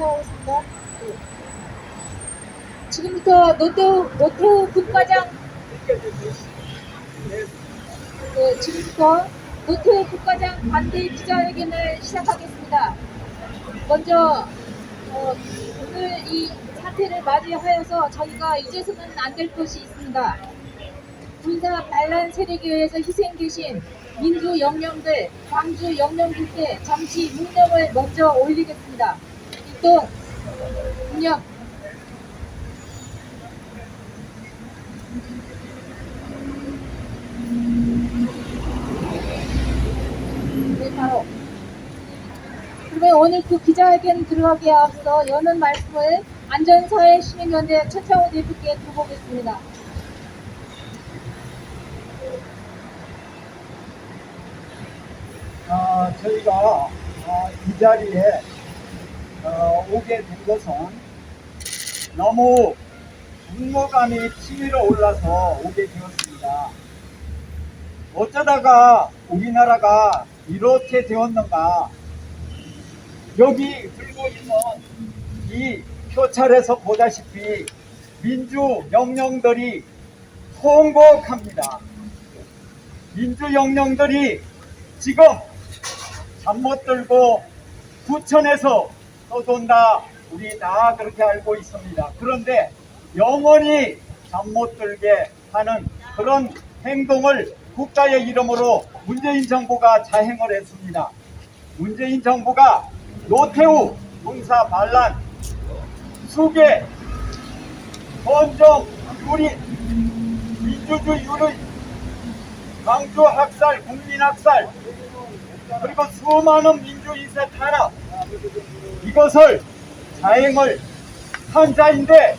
시작하겠습니다. 네. 지금부터 노태우, 노태우 국가장, 네, 지금부터 노태우 국가장 반대 기자회견을 시작하겠습니다. 먼저, 어, 오늘 이 사태를 맞이하여서 저희가 잊어서는 안 될 것이 있습니다. 군사 반란 세력에 의해서 희생되신 민주 영령들, 광주 영령들께 잠시 묵념을 먼저 올리겠습니다. 이동 묵념. 네, 바로. 그러면 오늘 그 기자회견 들어가기에 앞서 여는 말씀을 안전사회 시민연대 최창호 대표께 드려보겠습니다. 어, 저희가 어, 이 자리에 어, 오게 된 것은 너무 분노감이 치밀어 올라서 오게 되었습니다. 어쩌다가 우리나라가 이렇게 되었는가? 여기 들고 있는 이 표찰에서 보다시피 민주 영령들이 통곡합니다. 민주 영령들이 지금 잠 못 들고 부천에서 떠돈다 우리 다 그렇게 알고 있습니다. 그런데 영원히 잠 못 들게 하는 그런 행동을 국가의 이름으로 문재인 정부가 자행을 했습니다. 문재인 정부가 노태우 군사 반란 수계 번정 유린 민주주의 유린 광주 학살 국민 학살 그리고 수많은 민주인세 탄압 이것을 자행을 한 자인데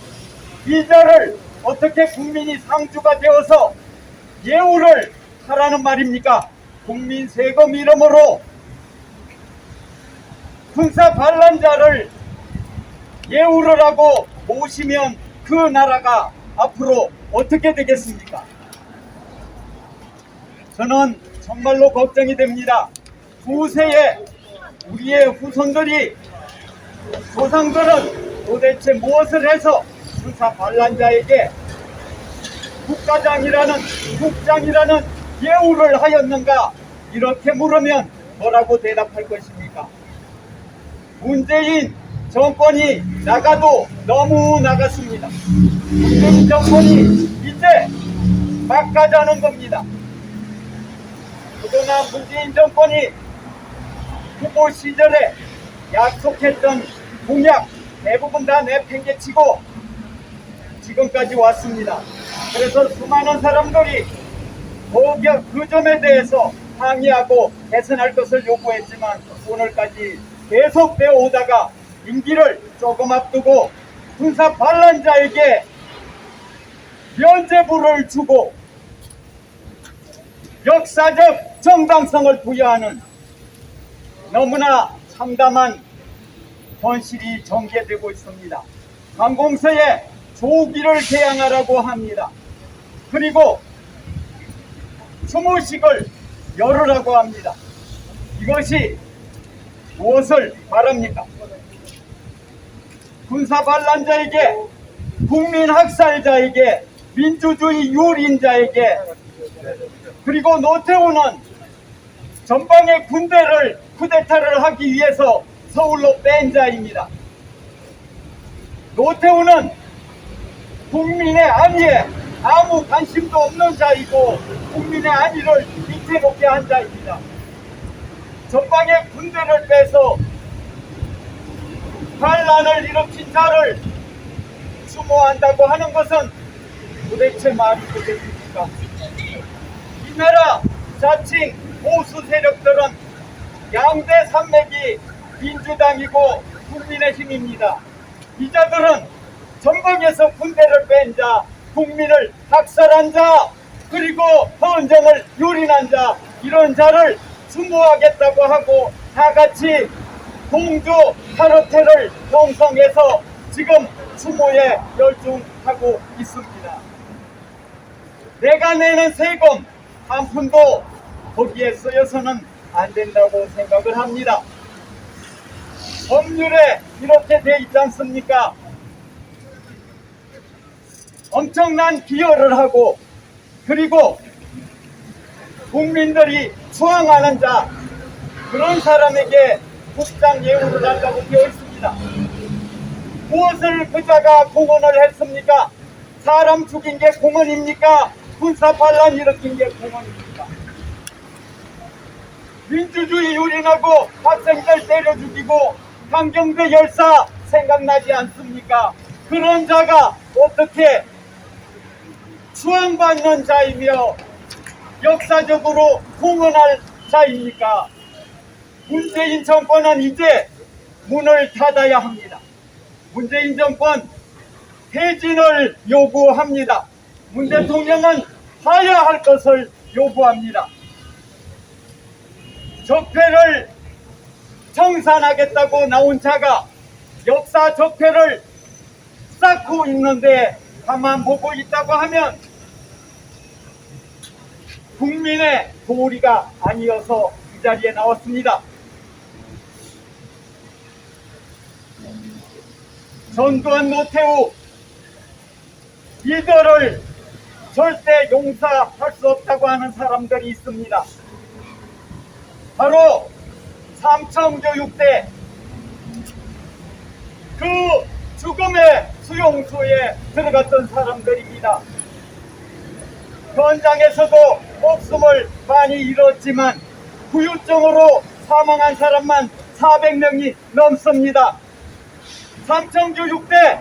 이 자를 어떻게 국민이 상주가 되어서 예우를 하라는 말입니까? 국민 세금 이름으로 군사 반란자를 예우를 하고 모시면 그 나라가 앞으로 어떻게 되겠습니까? 저는 정말로 걱정이 됩니다. 후세에 우리의 후손들이 조상들은 도대체 무엇을 해서 군사 반란자에게 국가장이라는 국장이라는 예우를 하였는가 이렇게 물으면 뭐라고 대답할 것입니까? 문재인 정권이 나가도 너무 나갔습니다. 문재인 정권이 이제 막 가자는 겁니다. 그동안 문재인 정권이 후보 시절에 약속했던 공약 대부분 다 내팽개치고 지금까지 왔습니다. 그래서 수많은 사람들이 그 점에 대해서 항의하고 개선할 것을 요구했지만 오늘까지 계속되어 오다가 임기를 조금 앞두고 군사 반란자에게 면제부를 주고 역사적 정당성을 부여하는 너무나 참담한 현실이 전개되고 있습니다. 관공서에 조기를 개항하라고 합니다. 그리고 추모식을 열으라고 합니다. 이것이 무엇을 말합니까? 군사 반란자에게 국민 학살자에게 민주주의 유린자에게 그리고 노태우는 전방의 군대를 쿠데타를 하기 위해서 서울로 뺀 자입니다. 노태우는 국민의 안위에 아무 관심도 없는 자이고 국민의 안위를 위태롭게 한 자입니다. 전방의 군대를 빼서 반란을 일으킨 자를 추모한다고 하는 것은 도대체 말이 되겠습니까? 이 나라 자칭 보수 세력들은 양대 산맥이 민주당이고 국민의힘입니다. 이 자들은 전방에서 군대를 뺀 자, 국민을 학살한 자, 그리고 헌정을 유린한 자, 이런 자를 추모하겠다고 하고 다 같이 공주 카르텔을 형성해서 지금 추모에 열중하고 있습니다. 내가 내는 세금 한 푼도 거기에 쓰여서는 안 된다고 생각을 합니다. 법률에 이렇게 돼 있지 않습니까? 엄청난 기여를 하고 그리고 국민들이 수항하는 자 그런 사람에게 국장 예우를 한다고 되어 있습니다. 무엇을 그자가 공헌을 했습니까? 사람 죽인 게 공헌입니까? 군사 반란 일으킨 게 공헌입니까? 민주주의 유린하고 학생들 때려 죽이고 강경대 열사 생각나지 않습니까? 그런 자가 어떻게 수행받는 자이며 역사적으로 공헌할 자입니까? 문재인 정권은 이제 문을 닫아야 합니다. 문재인 정권 퇴진을 요구합니다. 문 대통령은 하야 할 것을 요구합니다. 적폐를 청산하겠다고 나온 자가 역사 적폐를 쌓고 있는데 가만 보고 있다고 하면 국민의 도리가 아니어서 이 자리에 나왔습니다. 전두환 노태우 이들을 절대 용서할 수 없다고 하는 사람들이 있습니다. 바로 삼청교육대 그 죽음의 수용소에 들어갔던 사람들입니다. 현장에서도 목숨을 많이 잃었지만 후유증으로 사망한 사람만 400명이 넘습니다. 삼청교육대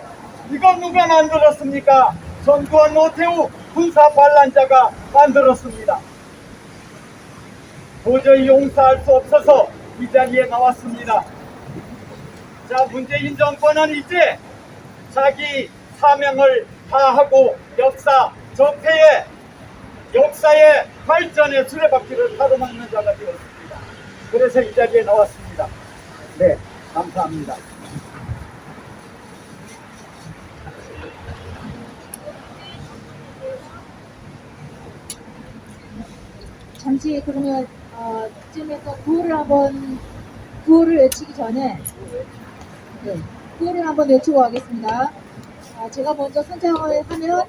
이거 누가 만들었습니까? 전두환 노태우 군사 반란자가 만들었습니다. 도저히 용서할 수 없어서 이 자리에 나왔습니다. 자, 문재인 정권은 이제 자기 사명을 다하고 역사 적폐의 역사의 발전의 수레바퀴를 가로막는 자가 되었습니다. 그래서 이 자리에 나왔습니다. 네, 감사합니다. 잠시 그러면 어, 이쯤에서 구호를 한번 구호를 외치기 전에 네, 구호를 한번 외치고 가겠습니다. 아, 제가 먼저 선창을 하면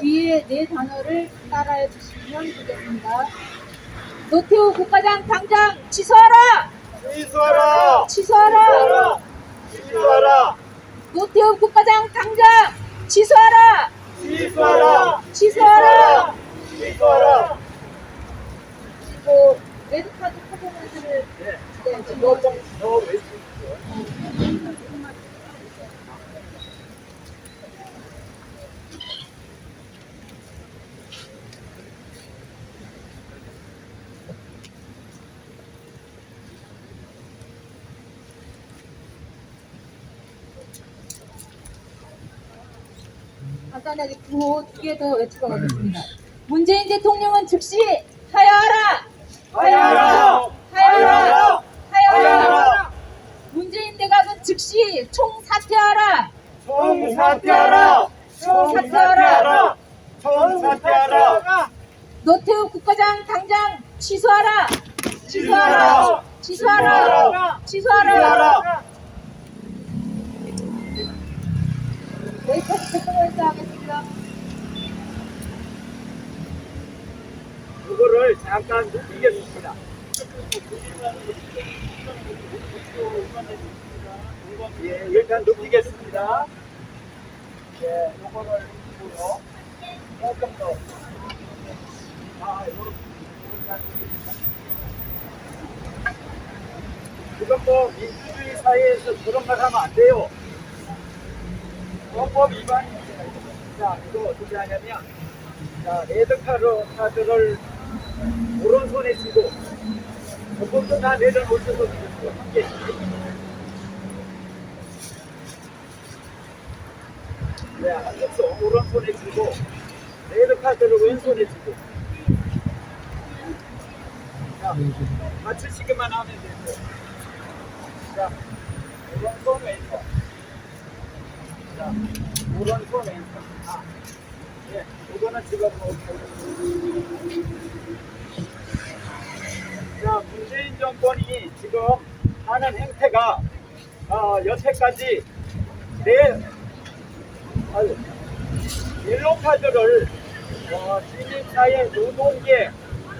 뒤에 네 단어를 따라해 주시면 되겠습니다. 노태우 국가장 당장 취소하라! 취소하라! 취소하라! 취소하라! 노태우 국가장 당장 취소하라! 취소하라! 취소하라! 취소하라! 그리고 레드카드 퍼포먼스를 네, 네, 지금 너좀더 외치십시오. 간단하게 구호 두개더 외치고 가겠습니다. 문재인 대통령은 즉시 하야하라! 하야하라! 하야하라! 하야하라! 하야하라! 문재인 대각은 즉시 총사퇴하라! 총사퇴하라! 총사퇴하라! 총사퇴하라! 노태우 국가장 당장 취소하라! 취소하라! 취소하라! 취소하라! 여기까지 퍼포먼스 하겠습니다. 그거를 잠깐 눕히겠습니다. 예, 일단 눕히겠습니다. 예, 요거를 눕히고요. 조금 더. 아, 요렇게. 지금 뭐 민주주의 사회에서 그런 말 하면 안 돼요. 헌법 위반입니다. 자, 이거 어떻게 하냐면, 자, 레드카드 카드를 오른손에 쥐고, 조금도 다 내려놓으셔서 개씩. 네, 한쪽 오른손에 쥐고, 레드카드를 왼손에 쥐고. 자, 맞추시기만 하면 되고. 자, 오른손 왼손. 자, 오른손 왼손. 아, 예, 이거는 지금 뭐, 자, 문재인 정권이 지금 하는 행태가 어, 여태까지 내 아유, 옐로카드를 어, 시민사회 노동계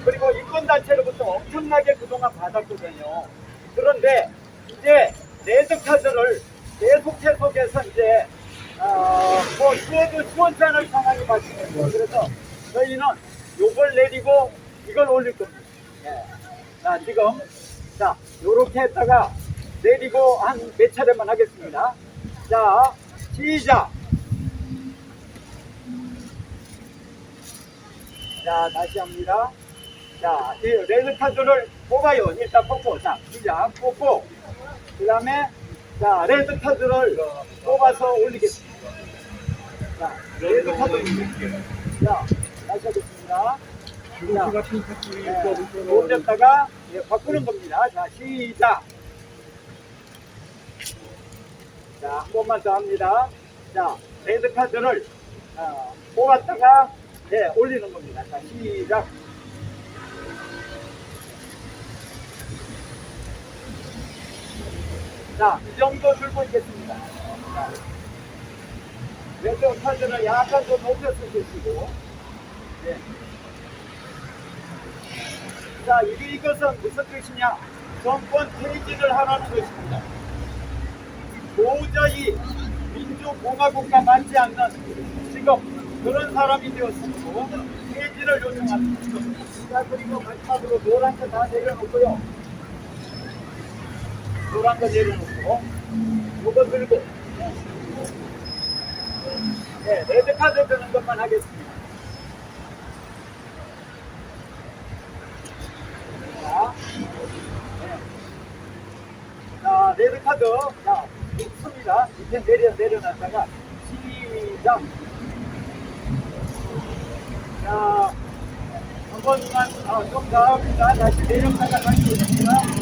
그리고 인권단체로부터 엄청나게 그동안 받았거든요. 그런데 이제 레드카드를 계속 계속해서 이제 어, 뭐 주어도 시원찮을 상황이 발생했요 그래서 저희는 요걸 내리고 이걸 올릴 겁니다. 예. 자 지금 자 요렇게 했다가 내리고 한 몇 차례만 하겠습니다. 자 시작. 자, 다시 합니다. 자, 이 레드카드를 뽑아요. 일단 뽑고. 자, 시작. 뽑고. 그 다음에, 자, 레드카드를 뽑아서 올리겠습니다. 자, 레드카드. 자, 다시 하겠습니다. 자, 네, 올렸다가 예, 바꾸는 겁니다. 자, 시작. 자, 한 번만 더 합니다. 자, 레드카드를 어, 뽑았다가 네, 올리는 겁니다. 자, 시작. 자, 이 정도 들고 있겠습니다. 자, 레드 카드를 약간 더 높여서 주시고, 네. 자, 이게 이것은 무슨 뜻이냐? 정권 퇴진을 하라는 것입니다. 도저히 민주공화국과 맞지 않는 지금 그런 사람이 되었습니다. 퇴진을 요청합니다. 자, 그리고 마지막으로 노란 거다 내려놓고요. 노란 거 내려놓고, 요거 들고, 네, 레드카드 드는 것만 하겠습니다. 자, 네. 자, 레드카드. 자, 습니다 밑에 내려, 내려놨다가, 시작. 자, 한 번만, 아, 좀더 합니다. 다시 내렸다가 다시 오십니다.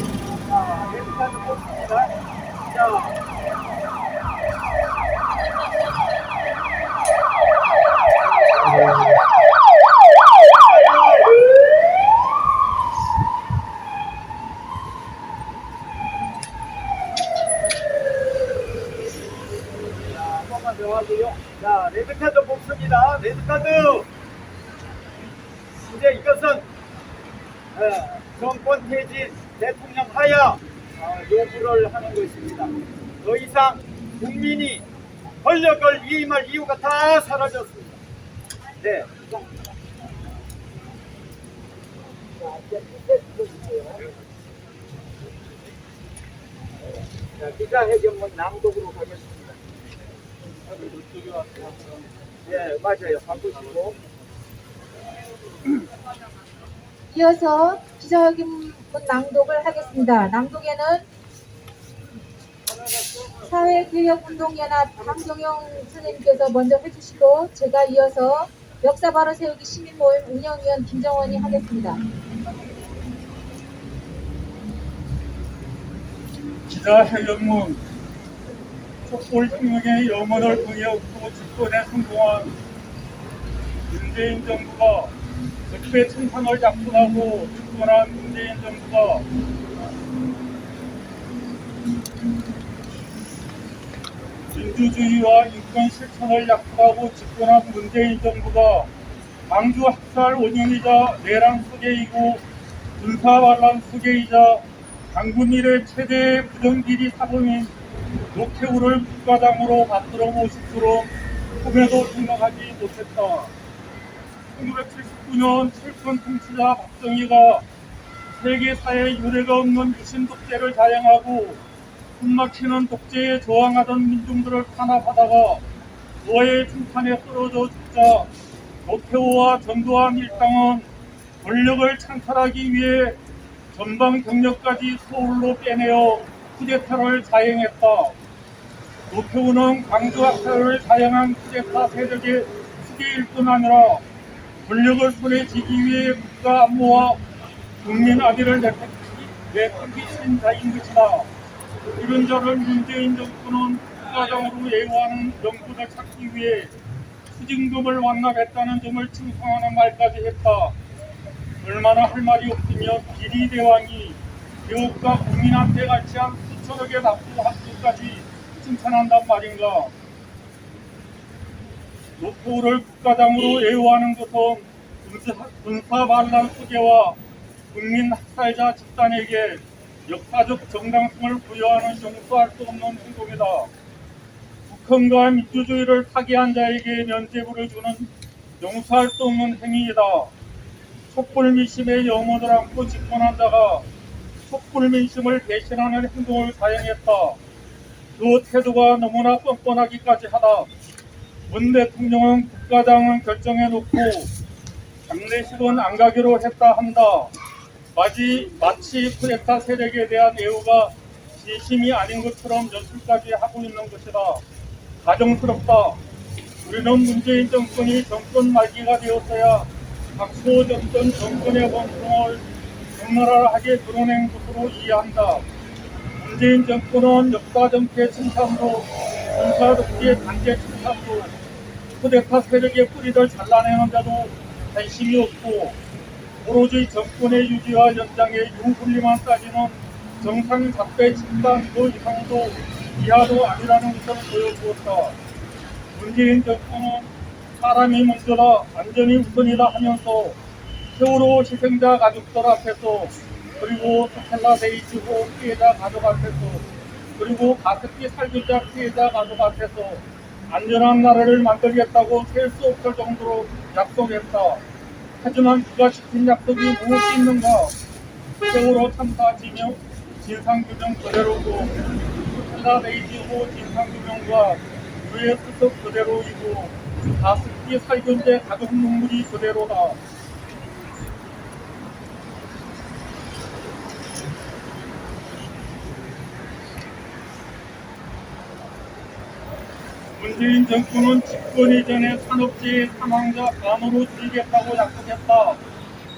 자, 레드카드 뽑습니다. 레드카드! 이제 이것은 어, 정권 퇴진 대통령 하야 어, 요구를 하는 것입니다. 더 이상 국민이 권력을 위임할 이유가 다 사라졌습니다. 네. 자. 자, 기자회견문 낭독으로 가겠습니다. 예, 맞아요. 바꾸시고. 이어서 기자회견 문 낭독을 하겠습니다. 낭독에는 사회개혁운동연합 강정영 선생님께서 먼저 해주시고 제가 이어서 역사 바로 세우기 시민모임 운영위원 김정원이 하겠습니다. 기자회견문 촛불혁명의 영원을 공약으로 집권에 성공한 문재인 정부가 적폐 청산을 약속하고 민주주의와 인권 실천을 약속하고 집권한 문재인 정부가 광주 학살 원인이자 내란 수계이고 군사 반란 수계이자 강군 이래 최대의 부정기리 사범인 노태우를 국가장으로 받들어 모실수록 꿈에도 생각하지 못했다. 1979년 칠천 통치자 박정희가 세계사에 유례가 없는 유신 독재를 자행하고 숨막히는 독재에 저항하던 민중들을 탄압하다가 노예 중탄에 쓰러져 죽자 노태우와 전두환 일당은 권력을 창탈하기 위해 전방 경력까지 서울로 빼내어 쿠데타를 자행했다. 노태우는 광주 학살을 자행한 쿠데타 세력의 수계일 뿐 아니라 권력을 손에 쥐기 위해 국가 안보와 국민 아비를 내팽개친 자인 것이다. 이런 자를 문재인 정부는 국가장으로 예우하는 명분을 찾기 위해 수징금을 완납했다는 점을 칭송하는 말까지 했다. 얼마나 할 말이 없으며 기리대왕이 개혁과 국민한테 가치한 수치 저렇게 납부한 것까지 칭찬한단 말인가? 노포를 국가장으로 애호하는 것은 군사, 반란 수계와 국민 학살자 집단에게 역사적 정당성을 부여하는 용서할 수 없는 행동이다. 북한과 민주주의를 타개한 자에게 면죄부를 주는 용서할 수 없는 행위이다. 촛불 민심에 영혼을 안고 집권한 자가 촛불 민심을 배신하는 행동을 자행했다. 그 태도가 너무나 뻔뻔하기까지 하다. 문 대통령은 국가장을 결정해놓고 장례식은 안 가기로 했다 한다. 마치, 마치 쿠데타 세력에 대한 애호가 진심이 아닌 것처럼 연출까지 하고 있는 것이다. 가정스럽다. 우리는 문재인 정권이 정권 말기가 되었어야 박수호 정권 정권의 원통을 적나라하게 드러낸 것으로 이해한다. 문재인 정권은 역사 정체 침탈로 군사 독재 단계 침탈로 쿠데타 세력의 뿌리를 잘라내는 자도 관심이 없고 오로지 정권의 유지와 연장에 유불리만 따지는 정상 작배 집단 그 이상도 이하도 아니라는 것을 보여주었다. 문재인 정권은 사람이 먼저다 안전이 우선이다 하면서 세월호 희생자 가족들 앞에서 그리고 스텔라 데이지호 피해자 가족 앞에서 그리고 가습기 살균자 피해자 가족 앞에서 안전한 나라를 만들겠다고 셀 수 없을 정도로 약속했다. 하지만 그가 지킨 약속이 무엇이 있는가? 세월호 참사 지명 진상규명 그대로고 스텔라 데이지 호 진상규명과 그의 수습 그대로이고 가습기 살균제 가족 눈물이 그대로다. 문재인 정권은 집권 이전에 산업재해 사망자 반으로 줄이겠다고 약속했다.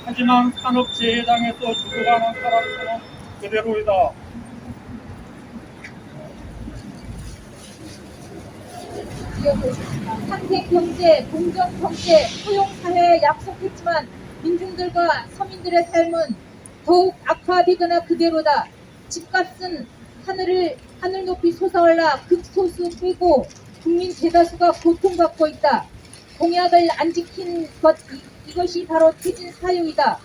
하지만 산업재해당에서 죽어가는 사람 수는 그대로이다. 이어보겠습니다. 상생 경제, 공정 경제, 포용 사회에 약속했지만 민중들과 서민들의 삶은 더욱 악화되거나 그대로다. 집값은 하늘을 하늘 높이 솟아올라 극소수 빼고 국민 대다수가 고통받고 있다. 공약을 안 지킨 것 이, 이것이 바로 퇴진 사유이다.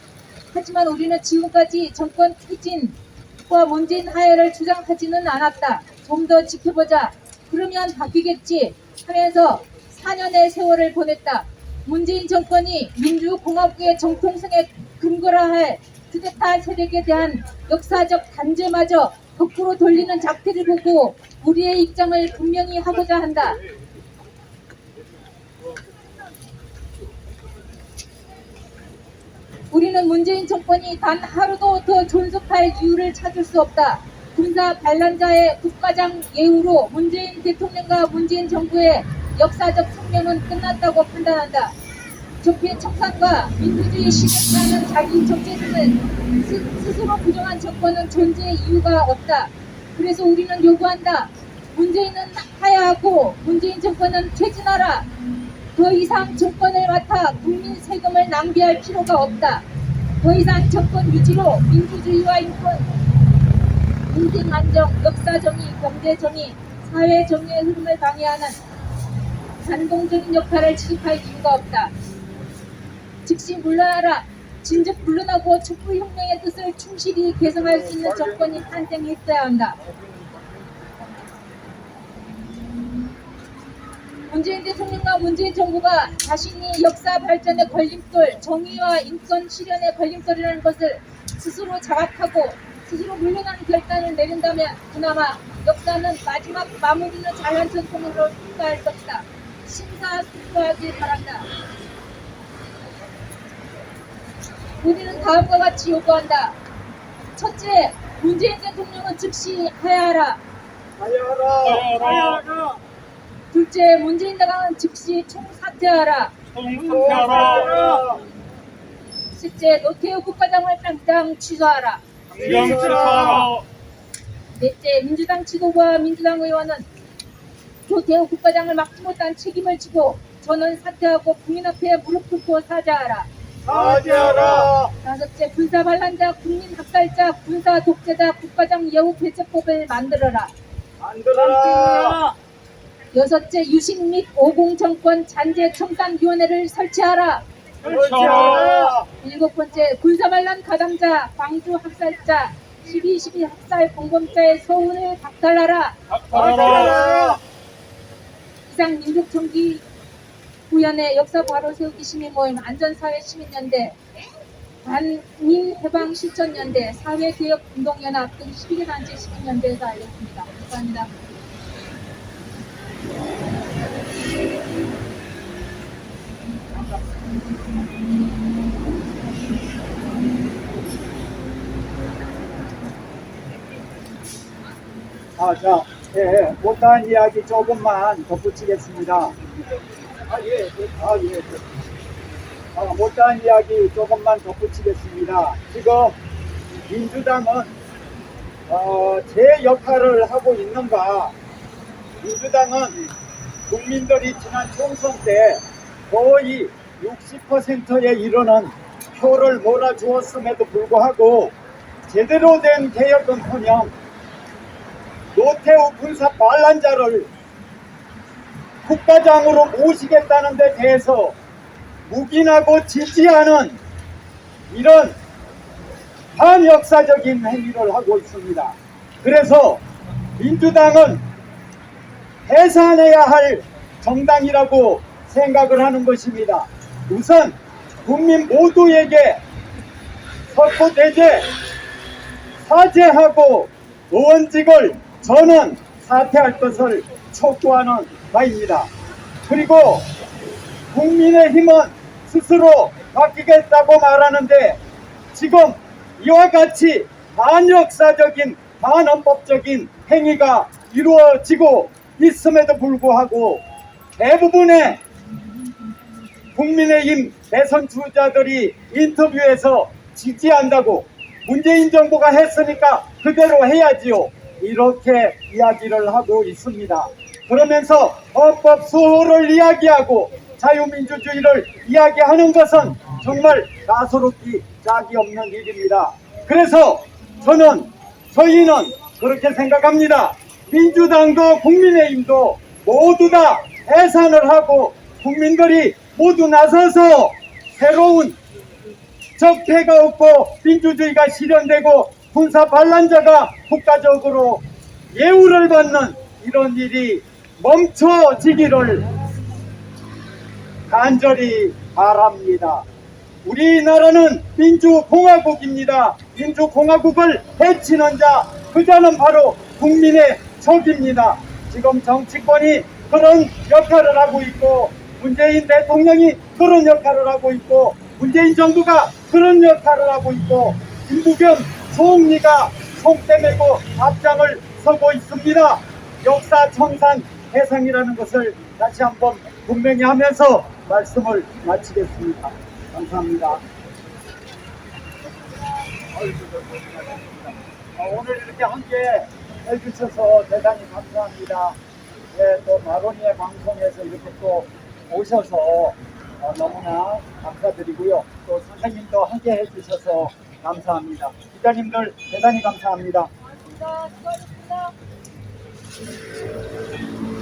하지만 우리는 지금까지 정권 퇴진과 문재인 하야를 주장하지는 않았다. 좀 더 지켜보자. 그러면 바뀌겠지 하면서 4년의 세월을 보냈다. 문재인 정권이 민주공화국의 정통성에 근거라 할 쿠데타 세력에 대한 역사적 단죄마저 거꾸로 돌리는 작태를 보고 우리의 입장을 분명히 하고자 한다. 우리는 문재인 정권이 단 하루도 더 존속할 이유를 찾을 수 없다. 군사 반란자의 국가장 예우로 문재인 대통령과 문재인 정부의 역사적 숙명은 끝났다고 판단한다. 적폐 청산과 민주주의 실현하는 자기 적재들을 스- 스스로 부정한 정권은 존재의 이유가 없다. 그래서 우리는 요구한다. 문재인은 하야하고 문재인 정권은 퇴진하라. 더 이상 정권을 맡아 국민 세금을 낭비할 필요가 없다. 더 이상 정권 유지로 민주주의와 인권, 인생 안정, 역사 정의, 경제 정의, 사회 정의의 흐름을 방해하는 반동적인 역할을 취급할 이유가 없다. 즉시 물러나라. 진즉 물러나고 촛불혁명의 뜻을 충실히 개성할 수 있는 정권이 탄생했어야 한다. 문재인 대통령과 문재인 정부가 자신이 역사 발전의 걸림돌, 정의와 인권 실현의 걸림돌이라는 것을 스스로 자각하고 스스로 물러나는 결단을 내린다면 그나마 역사는 마지막 마무리는 자연 전통으로 통과할 것이다. 심사숙고하길 바란다. 우리는 다음과 같이 요구한다. 첫째, 문재인 대통령은 즉시 하야하라. 하야하라. 하야하라. 둘째, 문재인 대강은 즉시 총사퇴하라. 성사퇴하라. 셋째, 노태우 국가장을 당장 취소하라. 당장 취소하라. 넷째, 민주당 지도부와 민주당 의원은 노태우 국가장을 막지 못한 책임을 지고 전원 사퇴하고 국민 앞에 무릎 꿇고 사죄하라. 사죄하라. 다섯째, 군사 반란자, 국민 학살자, 군사 독재자, 국가장 예우 배제법을 만들어라. 만들어라. 여섯째, 유식 및 오공 정권 잔재 청산 위원회를 설치하라. 설치하라. 일곱 번째, 군사 반란 가담자, 광주 학살자, 12.12 학살 공범자의 서운을 박탈하라. 박탈하라. 이상 민족정기 구현의 역사 바로 세우기 시민 모임 안전사회 시민연대 반민해방 실천연대 사회개혁운동연합 등 12개 단체 시민연대에서 알렸습니다. 감사합니다. 아, 자, 예, 못다한 이야기 조금만 덧붙이겠습니다. 아, 예, 예, 아, 예. 아, 못다한 이야기 조금만 덧붙이겠습니다. 지금 민주당은 어, 제 역할을 하고 있는가? 민주당은 국민들이 지난 총선 때 거의 60%에 이르는 표를 몰아주었음에도 불구하고 제대로 된 개혁은커녕 노태우 군사 반란자를 국가장으로 모시겠다는 데 대해서 묵인하고 지지하는 이런 반역사적인 행위를 하고 있습니다. 그래서 민주당은 해산해야 할 정당이라고 생각을 하는 것입니다. 우선 국민 모두에게 석고대죄 사죄하고 의원직을 저는 사퇴할 것을 촉구하는 바입니다. 그리고 국민의힘은 스스로 바뀌겠다고 말하는데 지금 이와 같이 반역사적인 반헌법적인 행위가 이루어지고 있음에도 불구하고 대부분의 국민의힘 대선 주자들이 인터뷰에서 지지한다고 문재인 정부가 했으니까 그대로 해야지요. 이렇게 이야기를 하고 있습니다. 그러면서 헌법 수호를 이야기하고 자유민주주의를 이야기하는 것은 정말 나서롭기 짝이 없는 일입니다. 그래서 저는 저희는 그렇게 생각합니다. 민주당도 국민의힘도 모두 다 해산을 하고 국민들이 모두 나서서 새로운 적폐가 없고 민주주의가 실현되고 군사 반란자가 국가적으로 예우를 받는 이런 일이 멈춰지기를 간절히 바랍니다. 우리나라는 민주공화국입니다. 민주공화국을 해치는 자, 그 자는 바로 국민의 적입니다. 지금 정치권이 그런 역할을 하고 있고, 문재인 대통령이 그런 역할을 하고 있고, 문재인 정부가 그런 역할을 하고 있고, 김부겸 총리가 총대 메고 앞장을 서고 있습니다. 역사 청산 대상이라는 것을 다시 한번 분명히 하면서 말씀을 마치겠습니다. 감사합니다. 아, 오늘 이렇게 함께 해주셔서 대단히 감사합니다. 예, 또 마로니의 방송에서 이렇게 또 오셔서 어, 너무나 감사드리고요. 또 선생님도 함께 해주셔서 감사합니다. 기자님들 대단히 감사합니다. 수고하셨습니다.